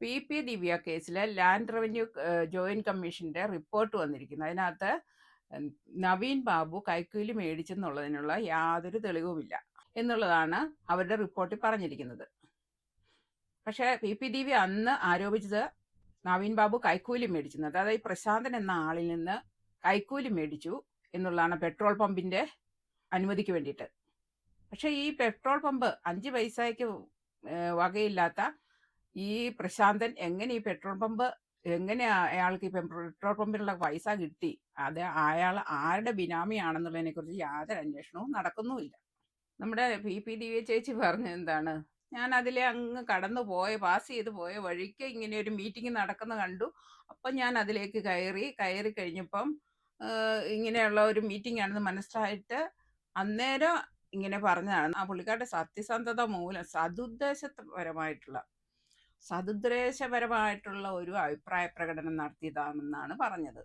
P P Divya കേസിൽ land revenue joint കമ്മീഷന്റെ report വന്നിരിക്കുന്നു. അതിനകത്ത് നവീൻ ബാബു കൈക്കൂലി മേടിച്ചെന്നുള്ളതിനുള്ള യാതൊരു തെളിവുമില്ല എന്നുള്ളതാണ് അവരുടെ റിപ്പോർട്ടിൽ പറഞ്ഞിരിക്കുന്നത്. പക്ഷേ പി പി ദിവ്യ അന്ന് ആരോപിച്ചത് നവീൻ ബാബു കൈക്കൂലി മേടിച്ചെന്നത് അതായത് പ്രശാന്തൻ എന്ന ആളിൽ നിന്ന് കൈക്കൂലി മേടിച്ചു എന്നുള്ളതാണ് പെട്രോൾ പമ്പിന്റെ അനുമതിക്ക് വേണ്ടിയിട്ട്. പക്ഷേ ഈ പെട്രോൾ പമ്പ് അഞ്ച് പൈസയ്ക്ക് വകയില്ലാത്ത ഈ പ്രശാന്തൻ എങ്ങനെ ഈ പെട്രോൾ പമ്പ് എങ്ങനെ അയാൾക്ക് ഈ പെട്രോൾ പമ്പിനുള്ള പൈസ കിട്ടി? അത് അയാൾ ആരുടെ ബിനാമിയാണെന്നുള്ളതിനെ കുറിച്ച് യാതൊരു അന്വേഷണവും നടക്കുന്നുമില്ല. നമ്മുടെ പി പി ഡി ദിവ്യ ചേച്ചി പറഞ്ഞ എന്താണ്? ഞാൻ അതിലെ അങ്ങ് കടന്നു പോയ പാസ് ചെയ്ത് പോയ വഴിക്ക് ഇങ്ങനെ ഒരു മീറ്റിംഗ് നടക്കുന്ന കണ്ടു. അപ്പം ഞാൻ അതിലേക്ക് കയറി കയറി കഴിഞ്ഞപ്പം ഇങ്ങനെയുള്ള ഒരു മീറ്റിംഗ് ആണെന്ന് മനസ്സിലായിട്ട് അന്നേരം ഇങ്ങനെ പറഞ്ഞതാണ്. ആ പുള്ളിക്കാരുടെ സത്യസന്ധത മൂലം സതുദ്ദേശപരമായിട്ടുള്ള സതുദ്ദേശപരമായിട്ടുള്ള ഒരു അഭിപ്രായ പ്രകടനം നടത്തിയതാണെന്നാണ് പറഞ്ഞത്.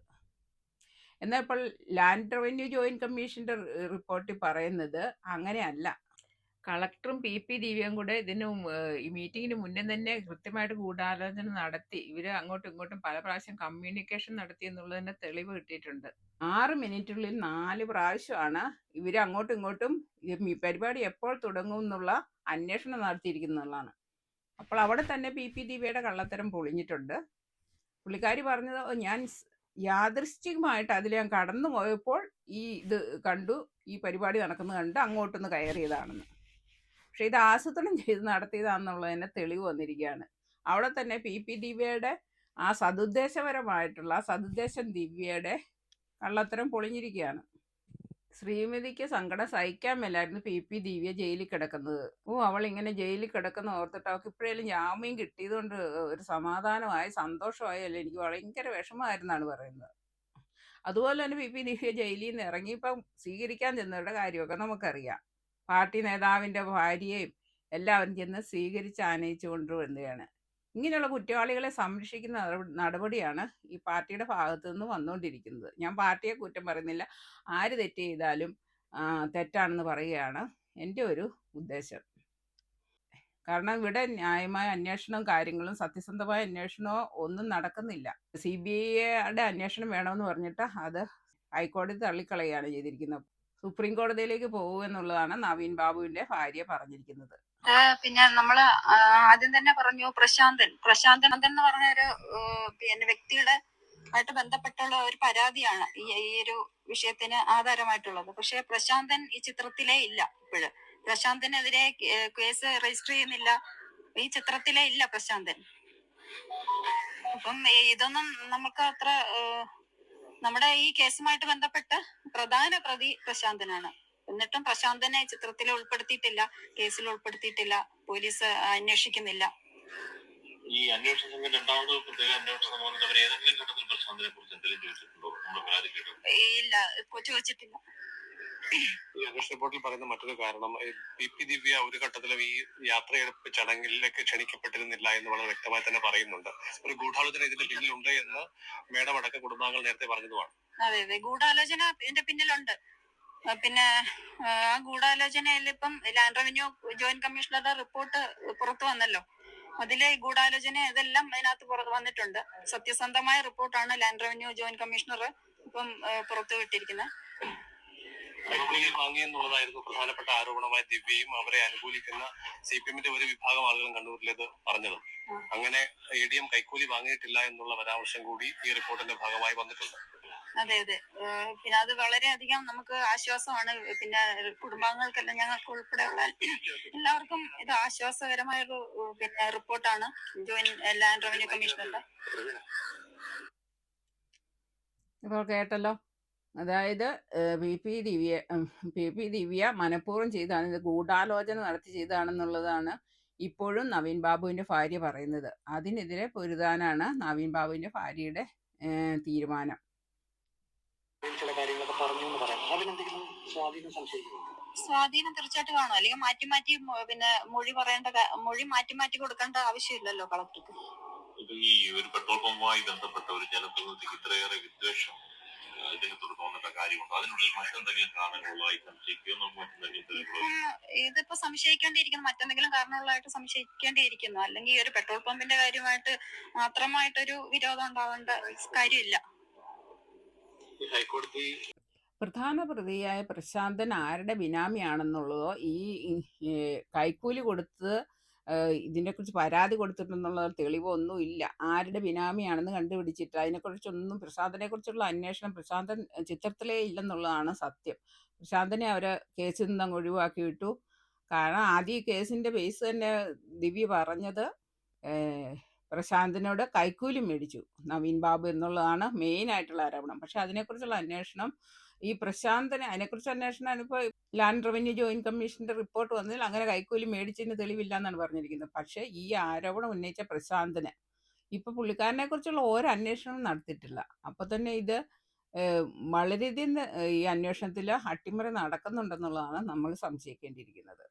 എന്നാൽ ഇപ്പോൾ ലാൻഡ് റവന്യൂ ജോയിന്റ് കമ്മീഷന്റെ റിപ്പോർട്ടിൽ പറയുന്നത് അങ്ങനെയല്ല. കളക്ടറും പി പി ദിവ്യയും കൂടെ ഇതിന് ഈ മീറ്റിങ്ങിന് മുന്നേ തന്നെ കൃത്യമായിട്ട് ഗൂഢാലോചന നടത്തി. ഇവർ അങ്ങോട്ടും ഇങ്ങോട്ടും പല പ്രാവശ്യം കമ്മ്യൂണിക്കേഷൻ നടത്തി എന്നുള്ളതിന്റെ തെളിവ് കിട്ടിയിട്ടുണ്ട്. ആറ് മിനിറ്റിനുള്ളിൽ നാല് പ്രാവശ്യമാണ് ഇവർ അങ്ങോട്ടും ഇങ്ങോട്ടും പരിപാടി എപ്പോൾ തുടങ്ങും എന്നുള്ള അന്വേഷണം നടത്തിയിരിക്കുന്നതാണ് അപ്പോൾ അവിടെ തന്നെ പി പി ദിവ്യയുടെ കള്ളത്തരം പൊളിഞ്ഞിട്ടുണ്ട്. പുള്ളിക്കാരി പറഞ്ഞത് ഞാൻ യാദൃശ്ചികമായിട്ട് അതിൽ ഞാൻ കടന്നു പോയപ്പോൾ ഈ ഇത് കണ്ടു ഈ പരിപാടി നടക്കുന്നത് കണ്ട് അങ്ങോട്ടൊന്ന് കയറിയതാണെന്ന്. പക്ഷേ ഇത് ആസൂത്രണം ചെയ്ത് നടത്തിയതാണെന്നുള്ളതിന് തെളിവ് വന്നിരിക്കുകയാണ്. അവിടെ തന്നെ പി പി ദിവ്യയുടെ ആ സതുദ്ദേശപരമായിട്ടുള്ള സതുദ്ദേശം ദിവ്യയുടെ കള്ളത്തരം പൊളിഞ്ഞിരിക്കുകയാണ്. ശ്രീമതിക്ക് സങ്കടം സഹിക്കാൻ മേലായിരുന്നു പി. പി. ദിവ്യ ജയിലിൽ കിടക്കുന്നത്. ഓ അവൾ ഇങ്ങനെ ജയിലിൽ കിടക്കുന്ന ഓർത്തിട്ട് അവൾക്ക് ഇപ്പോഴേലും ജാമ്യം കിട്ടിയതുകൊണ്ട് ഒരു സമാധാനമായി സന്തോഷമായി അല്ല എനിക്ക് ഭയങ്കര വിഷമമായിരുന്നാണ് പറയുന്നത്. അതുപോലെ തന്നെ പി. പി. ദിവ്യ ജയിലിൽ നിന്ന് ഇറങ്ങിയപ്പം സ്വീകരിക്കാൻ ചെന്നവരുടെ കാര്യമൊക്കെ നമുക്കറിയാം. പാർട്ടി നേതാവിന്റെ ഭാര്യയും എല്ലാവരും ചെന്ന് സ്വീകരിച്ച് ആനയിച്ചു കൊണ്ടുവരികയാണ്. ഇങ്ങനെയുള്ള കുറ്റവാളികളെ സംരക്ഷിക്കുന്ന നടപടിയാണ് ഈ പാർട്ടിയുടെ ഭാഗത്തു നിന്ന് വന്നുകൊണ്ടിരിക്കുന്നത് ഞാൻ പാർട്ടിയെ കുറ്റം പറയുന്നില്ല. ആര് തെറ്റ് ചെയ്താലും തെറ്റാണെന്ന് പറയുകയാണ് എന്റെ ഒരു ഉദ്ദേശം. കാരണം ഇവിടെ ന്യായമായ അന്വേഷണവും കാര്യങ്ങളും സത്യസന്ധമായ അന്വേഷണമോ ഒന്നും നടക്കുന്നില്ല. സി ബി ഐയുടെ അന്വേഷണം വേണമെന്ന് പറഞ്ഞിട്ട് അത് ഹൈക്കോടതി തള്ളിക്കളയുകയാണ് ചെയ്തിരിക്കുന്നത്. സുപ്രീം കോടതിയിലേക്ക് പോകുമെന്നുള്ളതാണ് നവീൻ ബാബുവിന്റെ ഭാര്യ പറഞ്ഞിരിക്കുന്നത്. പിന്നെ നമ്മൾ ആദ്യം തന്നെ പറഞ്ഞു പ്രശാന്തൻ. പ്രശാന്തൻ എന്ന് പറഞ്ഞ ഒരു പിന്നെ വ്യക്തിയുടെ ആയിട്ട് ബന്ധപ്പെട്ടുള്ള ഒരു പരാതിയാണ് ഈ ഈ ഒരു വിഷയത്തിന് ആധാരമായിട്ടുള്ളത്. പക്ഷെ പ്രശാന്തൻ ഈ ചിത്രത്തിലേ ഇല്ല ഇപ്പോഴ്. പ്രശാന്തിനെതിരെ കേസ് രജിസ്റ്റർ ചെയ്യുന്നില്ല. ഈ ചിത്രത്തിലേ ഇല്ല പ്രശാന്തൻ. അപ്പം ഇതൊന്നും നമുക്ക് അത്ര നമ്മുടെ ഈ കേസുമായിട്ട് ബന്ധപ്പെട്ട് പ്രധാന പ്രതി പ്രശാന്തനാണ്. എന്നിട്ടും പ്രശാന്തനെ ചിത്രത്തിൽ ഉൾപ്പെടുത്തിയിട്ടില്ല കേസിൽ ഉൾപ്പെടുത്തിയിട്ടില്ല പോലീസ് അന്വേഷിക്കുന്നില്ല. ഈ അന്വേഷണ സംഘം രണ്ടാമത് പ്രത്യേക അന്വേഷണ സംഘം അവർ ഏതെങ്കിലും ഘട്ടത്തിൽ പ്രശാന്തിനെ കുറിച്ച് എന്തെങ്കിലും ചോദിച്ചിട്ടുണ്ടോ? നമ്മുടെ പരാതി കേട്ടു ഇല്ല ഇപ്പൊ ചോദിച്ചിട്ടില്ല. ഈ അന്വേഷണ റിപ്പോർട്ടിൽ പറയുന്ന മറ്റൊരു കാരണം ഈ പി പി ദിവ്യ ഒരു ഘട്ടത്തിലും ഈ യാത്രയെടുപ്പ് ചടങ്ങിലേക്ക് ക്ഷണിക്കപ്പെട്ടിരുന്നില്ല എന്ന് വളരെ വ്യക്തമായി തന്നെ പറയുന്നുണ്ട്. ഒരു ഗൂഢാലോചന ഇതിന്റെ പിന്നിലുണ്ട് എന്ന് മേഡം അടക്കം കുടുംബാംഗങ്ങൾ നേരത്തെ പറഞ്ഞതുമാണ്. അതെ അതെ. ഗൂഢാലോചന ഇതിന്റെ പിന്നിലുണ്ട്. പിന്നെ ആ, ഗൂഢാലോചനയിൽ ഇപ്പം ലാൻഡ് റവന്യൂ ജോയിന്റ് കമ്മീഷണറുടെ റിപ്പോർട്ട് പുറത്തു വന്നല്ലോ. അതിലെ ഗൂഢാലോചന ഇതെല്ലാം അതിനകത്ത് പുറത്ത് വന്നിട്ടുണ്ട്. സത്യസന്ധമായ റിപ്പോർട്ടാണ് ലാൻഡ് റവന്യൂ ജോയിന്റ് കമ്മീഷണർ ഇപ്പം പുറത്തു വിട്ടിരിക്കുന്നത്. കൈക്കൂലി വാങ്ങി എന്നുള്ളതായിരുന്നു പ്രധാനപ്പെട്ട ആരോപണമായ ദിവ്യയും അവരെ അനുകൂലിക്കുന്ന സി പി എമ്മിന്റെ ഒരു വിഭാഗം ആളുകളും കണ്ണൂരിലേത് പറഞ്ഞത്. അങ്ങനെ എ ഡി എം കൈക്കൂലി വാങ്ങിയിട്ടില്ല എന്നുള്ള പരാമർശം കൂടി ഈ റിപ്പോർട്ടിന്റെ ഭാഗമായി വന്നിട്ടുണ്ട്. അതെ അതെ. പിന്നെ അത് വളരെയധികം നമുക്ക് ആശ്വാസമാണ്. പിന്നെ കുടുംബാംഗങ്ങൾക്കെല്ലാം ഞങ്ങൾക്ക് ഉൾപ്പെടെയുള്ള എല്ലാവർക്കും ഇത് ആശ്വാസകരമായ ഒരു പിന്നെ റിപ്പോർട്ടാണ്. ജോയിൻ ലാൻഡ് റവന്യൂ കമ്മീഷണറുടെ ഇപ്പോൾ കേട്ടല്ലോ. അതായത് P P Divya P P Divya മനഃപൂർവം ചെയ്താണ്. ഇത് ഗൂഢാലോചന നടത്തി ചെയ്താണെന്നുള്ളതാണ് ഇപ്പോഴും നവീൻ ബാബുവിന്റെ ഭാര്യ പറയുന്നത്. അതിനെതിരെ പൊരുതാനാണ് നവീൻ ബാബുവിന്റെ ഭാര്യയുടെ തീരുമാനം. സ്വാധീനം സംശയിക്കുന്നുണ്ട്? സ്വാധീനം തീർച്ചയായിട്ടും കാണും. അല്ലെങ്കിൽ മാറ്റി മാറ്റി പിന്നെ മൊഴി പറയേണ്ട മൊഴി മാറ്റി മാറ്റി കൊടുക്കേണ്ട ആവശ്യമില്ലല്ലോ കളക്ടർക്ക് ഇത് ഈ ഒരു പെട്രോൾ പമ്പുമായി ബന്ധപ്പെട്ട ഒരു ജനപ്രതിനിധിക്ക് ഇത്രയേറെ വിദ്വേഷം ഇദ്ദേഹത്തോട് തോന്നേണ്ട കാര്യമുണ്ടോ? അതിനുള്ളിൽ മറ്റെന്തെങ്കിലും കാരണങ്ങളുള്ളതായി സംശയിക്കുന്നു ഇതിപ്പോ സംശയിക്കേണ്ടിയിരിക്കുന്നു. മറ്റെന്തെങ്കിലും കാരണങ്ങളായിട്ട് സംശയിക്കേണ്ടിയിരിക്കുന്നു. അല്ലെങ്കിൽ ഈ ഒരു പെട്രോൾ പമ്പിന്റെ കാര്യമായിട്ട് മാത്രമായിട്ടൊരു വിരോധം ഉണ്ടാവേണ്ട കാര്യമില്ല. ഈ ഹൈക്കോടതി പ്രധാന പ്രതിയായ പ്രശാന്തൻ ആരുടെ ബിനാമിയാണെന്നുള്ളതോ ഈ കൈക്കൂലി കൊടുത്ത് ഇതിനെക്കുറിച്ച് പരാതി കൊടുത്തിട്ടുണ്ടെന്നുള്ള തെളിവൊന്നും ഇല്ല. ആരുടെ ബിനാമിയാണെന്ന് കണ്ടുപിടിച്ചിട്ട് അതിനെക്കുറിച്ചൊന്നും പ്രശാന്തനെ കുറിച്ചുള്ള അന്വേഷണം പ്രശാന്തൻ ചിത്രത്തിലേ ഇല്ലെന്നുള്ളതാണ് സത്യം. പ്രശാന്തനെ അവരെ കേസിൽ നിന്ന് അങ്ങ് ഒഴിവാക്കി വിട്ടു കാരണം ആദ്യം ഈ കേസിന്റെ ബേസ് തന്നെ ദിവ്യ പറഞ്ഞത് പ്രശാന്തിനോട് കൈക്കൂലി മേടിച്ചു. നവീൻ ബാബു എന്നുള്ളതാണ് മെയിൻ ആയിട്ടുള്ള ആരോപണം. പക്ഷെ അതിനെക്കുറിച്ചുള്ള അന്വേഷണം ഈ പ്രശാന്തന് അതിനെക്കുറിച്ച് അന്വേഷണം അനുഭവം ലാൻഡ് റവന്യൂ ജോയിന്റ് കമ്മീഷന്റെ റിപ്പോർട്ട് വന്നതിൽ അങ്ങനെ കൈക്കൂലി മേടിച്ചതിന് തെളിവില്ല എന്നാണ് പറഞ്ഞിരിക്കുന്നത്. പക്ഷേ ഈ ആരോപണം ഉന്നയിച്ച പ്രശാന്തന് ഇപ്പൊ പുള്ളിക്കാരനെ കുറിച്ചുള്ള ഒരു അന്വേഷണവും നടത്തിയിട്ടില്ല. അപ്പൊ തന്നെ ഇത് വളരെയധികം ഈ അന്വേഷണത്തിൽ അട്ടിമറി നടക്കുന്നുണ്ടെന്നുള്ളതാണ് നമ്മൾ സംശയിക്കേണ്ടിയിരിക്കുന്നത്.